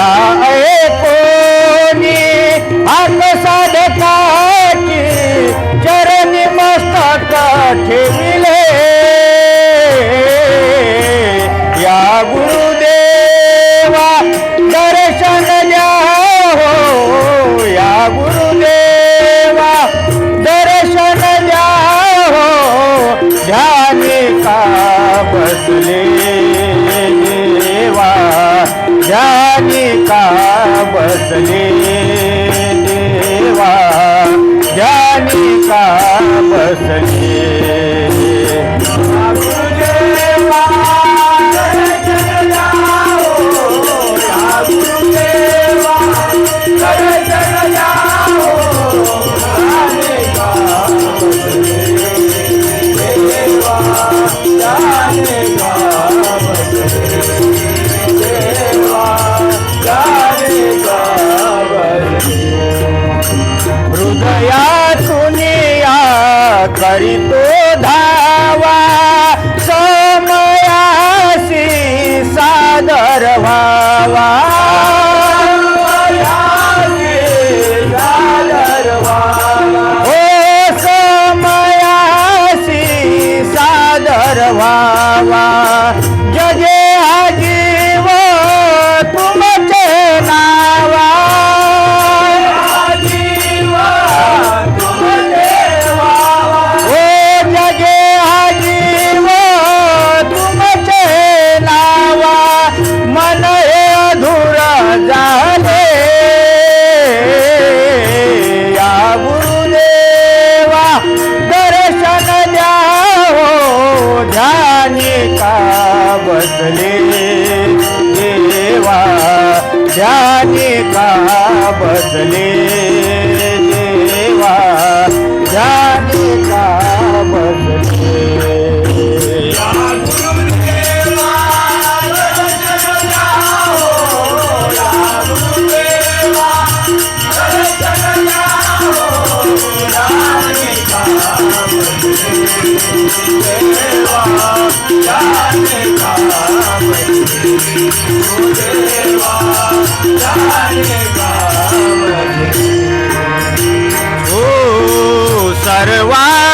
या ऐकोनी हात साधकाची चरणी मस्तक ठेविले या गुरुदेवा दर्शन द्या हो या गुरुदेवा दर्शन द्या हो ध्यानी का बसले बसले करीतो धावा समयासी सादर व्हावा. हो समयासी सादर व्हावा. बसले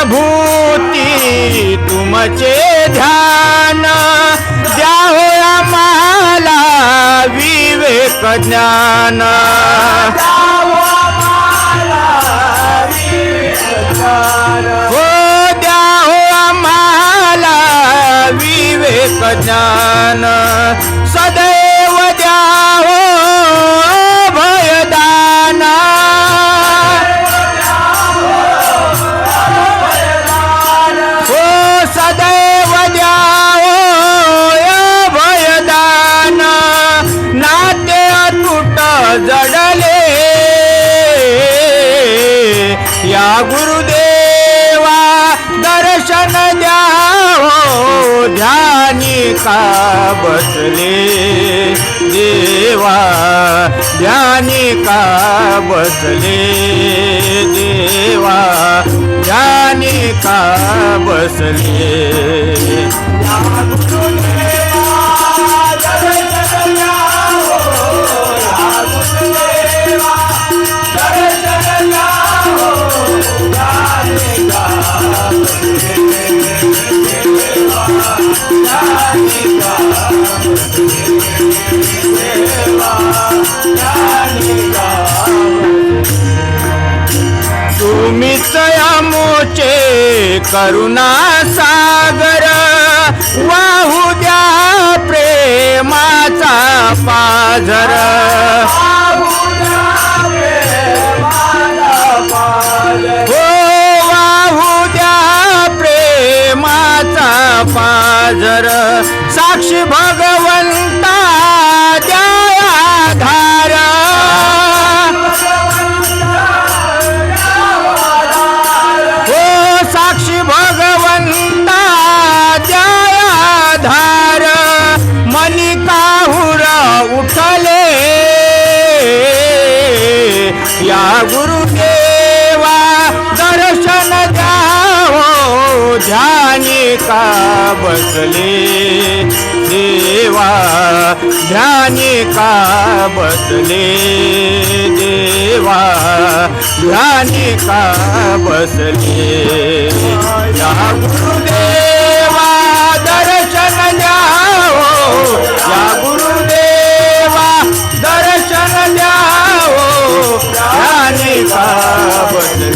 सर्वाभूती तुमचे ध्यान द्या हो आम्हाला विवेक ज्ञान. विवेक ज्ञान सदैव द्या भयदाना। हो सदैव द्यावो भयदान। नाते अतुट जडले। या गुरुदेवा दर्शन का बसले देवा ध्यानी का बसले देवा ध्यानी का बसले करुणा सागर वाहू द्या प्रेमाचा पाझर. बसले देवा ध्यानी का बसले देवा ध्यानी का बसले या गुरुदेवा दर्शन द्यावो. या गुरुदेवा दर्शन द्यावो. ध्यानी का बसले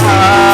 मेरा